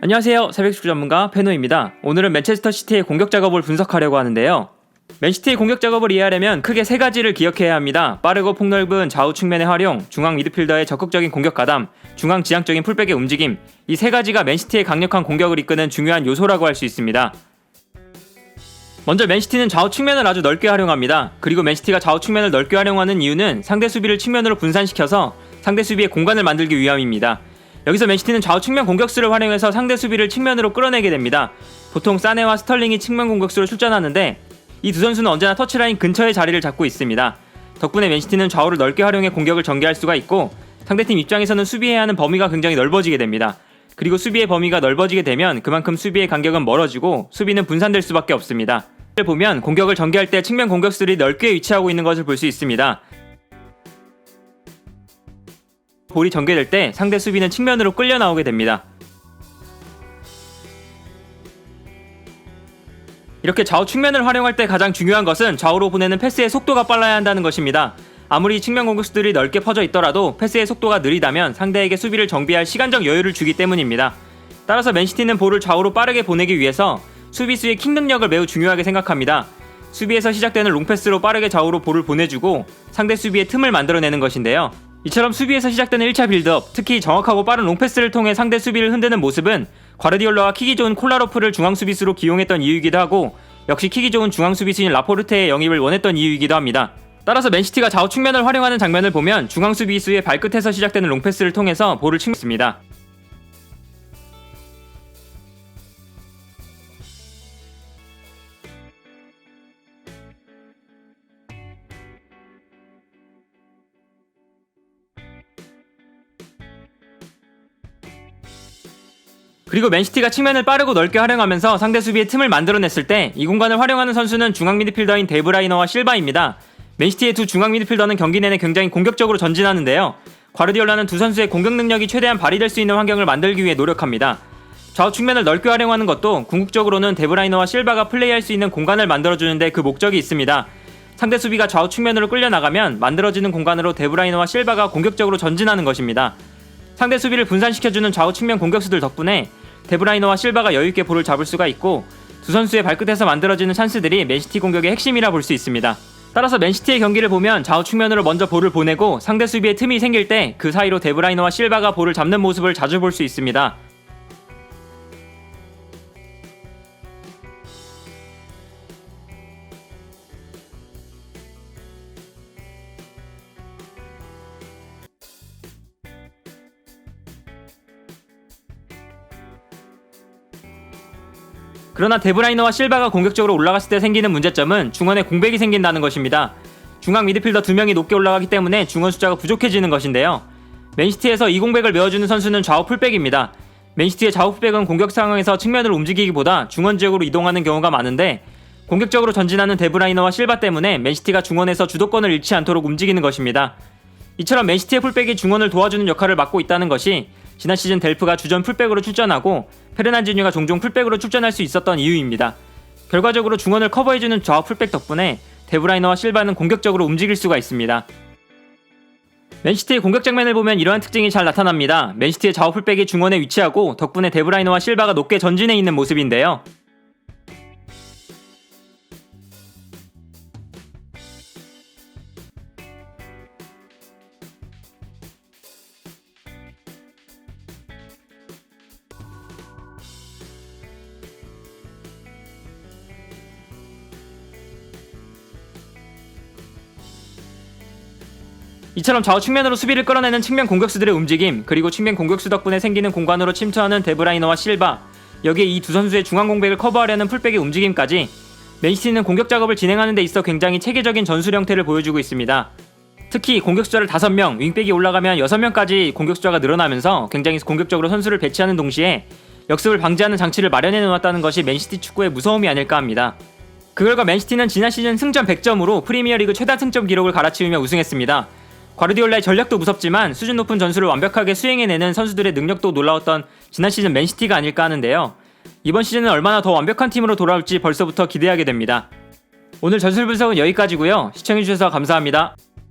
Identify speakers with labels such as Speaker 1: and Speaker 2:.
Speaker 1: 안녕하세요. 새벽축구 전문가 페노입니다. 오늘은 맨체스터 시티의 공격 작업을 분석하려고 하는데요. 맨시티의 공격 작업을 이해하려면 크게 세 가지를 기억해야 합니다. 빠르고 폭넓은 좌우 측면의 활용, 중앙 미드필더의 적극적인 공격 가담, 중앙 지향적인 풀백의 움직임. 이 세 가지가 맨시티의 강력한 공격을 이끄는 중요한 요소라고 할 수 있습니다. 먼저 맨시티는 좌우 측면을 아주 넓게 활용합니다. 그리고 맨시티가 좌우 측면을 넓게 활용하는 이유는 상대 수비를 측면으로 분산시켜서 상대 수비의 공간을 만들기 위함입니다. 여기서 맨시티는 좌우 측면 공격수를 활용해서 상대 수비를 측면으로 끌어내게 됩니다. 보통 사네와 스털링이 측면 공격수로 출전하는데 이 두 선수는 언제나 터치라인 근처에 자리를 잡고 있습니다. 덕분에 맨시티는 좌우를 넓게 활용해 공격을 전개할 수가 있고 상대팀 입장에서는 수비해야 하는 범위가 굉장히 넓어지게 됩니다. 그리고 수비의 범위가 넓어지게 되면 그만큼 수비의 간격은 멀어지고 수비는 분산될 수밖에 없습니다. 를 보면 공격을 전개할 때 측면 공격수들이 넓게 위치하고 있는 것을 볼 수 있습니다. 볼이 전개될 때 상대 수비는 측면으로 끌려 나오게 됩니다. 이렇게 좌우 측면을 활용할 때 가장 중요한 것은 좌우로 보내는 패스의 속도가 빨라야 한다는 것입니다. 아무리 측면 공격수들이 넓게 퍼져 있더라도 패스의 속도가 느리다면 상대에게 수비를 정비할 시간적 여유를 주기 때문입니다. 따라서 맨시티는 볼을 좌우로 빠르게 보내기 위해서 수비수의 킥 능력을 매우 중요하게 생각합니다. 수비에서 시작되는 롱패스로 빠르게 좌우로 볼을 보내주고 상대 수비의 틈을 만들어내는 것인데요. 이처럼 수비에서 시작되는 1차 빌드업, 특히 정확하고 빠른 롱패스를 통해 상대 수비를 흔드는 모습은 과르디올라와 킥이 좋은 콜라로프를 중앙 수비수로 기용했던 이유이기도 하고 역시 킥이 좋은 중앙 수비수인 라포르테의 영입을 원했던 이유이기도 합니다. 따라서 맨시티가 좌우 측면을 활용하는 장면을 보면 중앙 수비수의 발끝에서 시작되는 롱패스를 통해서 볼을 측습니다. 그리고 맨시티가 측면을 빠르고 넓게 활용하면서 상대 수비의 틈을 만들어냈을 때 이 공간을 활용하는 선수는 중앙 미드필더인 데브라이너와 실바입니다. 맨시티의 두 중앙 미드필더는 경기 내내 굉장히 공격적으로 전진하는데요. 과르디올라는 두 선수의 공격 능력이 최대한 발휘될 수 있는 환경을 만들기 위해 노력합니다. 좌우 측면을 넓게 활용하는 것도 궁극적으로는 데브라이너와 실바가 플레이할 수 있는 공간을 만들어주는데 그 목적이 있습니다. 상대 수비가 좌우 측면으로 끌려 나가면 만들어지는 공간으로 데브라이너와 실바가 공격적으로 전진하는 것입니다. 상대 수비를 분산시켜주는 좌우 측면 공격수들 덕분에 데브라이너와 실바가 여유있게 볼을 잡을 수가 있고 두 선수의 발끝에서 만들어지는 찬스들이 맨시티 공격의 핵심이라 볼 수 있습니다. 따라서 맨시티의 경기를 보면 좌우 측면으로 먼저 볼을 보내고 상대 수비에 틈이 생길 때 그 사이로 데브라이너와 실바가 볼을 잡는 모습을 자주 볼 수 있습니다. 그러나 데브라이너와 실바가 공격적으로 올라갔을 때 생기는 문제점은 중원에 공백이 생긴다는 것입니다. 중앙 미드필더 두 명이 높게 올라가기 때문에 중원 숫자가 부족해지는 것인데요. 맨시티에서 이 공백을 메워주는 선수는 좌우 풀백입니다. 맨시티의 좌우 풀백은 공격 상황에서 측면을 움직이기보다 중원 지역으로 이동하는 경우가 많은데 공격적으로 전진하는 데브라이너와 실바 때문에 맨시티가 중원에서 주도권을 잃지 않도록 움직이는 것입니다. 이처럼 맨시티의 풀백이 중원을 도와주는 역할을 맡고 있다는 것이 지난 시즌 델프가 주전 풀백으로 출전하고 페르난지뉴가 종종 풀백으로 출전할 수 있었던 이유입니다. 결과적으로 중원을 커버해주는 좌우 풀백 덕분에 데브라이너와 실바는 공격적으로 움직일 수가 있습니다. 맨시티의 공격 장면을 보면 이러한 특징이 잘 나타납니다. 맨시티의 좌우 풀백이 중원에 위치하고 덕분에 데브라이너와 실바가 높게 전진해 있는 모습인데요. 이처럼 좌우 측면으로 수비를 끌어내는 측면 공격수들의 움직임, 그리고 측면 공격수 덕분에 생기는 공간으로 침투하는 데브라이너와 실바, 여기에 이 두 선수의 중앙 공백을 커버하려는 풀백의 움직임까지 맨시티는 공격 작업을 진행하는 데 있어 굉장히 체계적인 전술 형태를 보여주고 있습니다. 특히 공격 숫자를 5명, 윙백이 올라가면 6명까지 공격 숫자가 늘어나면서 굉장히 공격적으로 선수를 배치하는 동시에 역습을 방지하는 장치를 마련해 놓았다는 것이 맨시티 축구의 무서움이 아닐까 합니다. 그 결과 맨시티는 지난 시즌 승점 100점으로 프리미어리그 최다 승점 기록을 갈아치우며 우승했습니다. 과르디올라의 전략도 무섭지만 수준 높은 전술을 완벽하게 수행해내는 선수들의 능력도 놀라웠던 지난 시즌 맨시티가 아닐까 하는데요. 이번 시즌은 얼마나 더 완벽한 팀으로 돌아올지 벌써부터 기대하게 됩니다. 오늘 전술 분석은 여기까지고요. 시청해주셔서 감사합니다.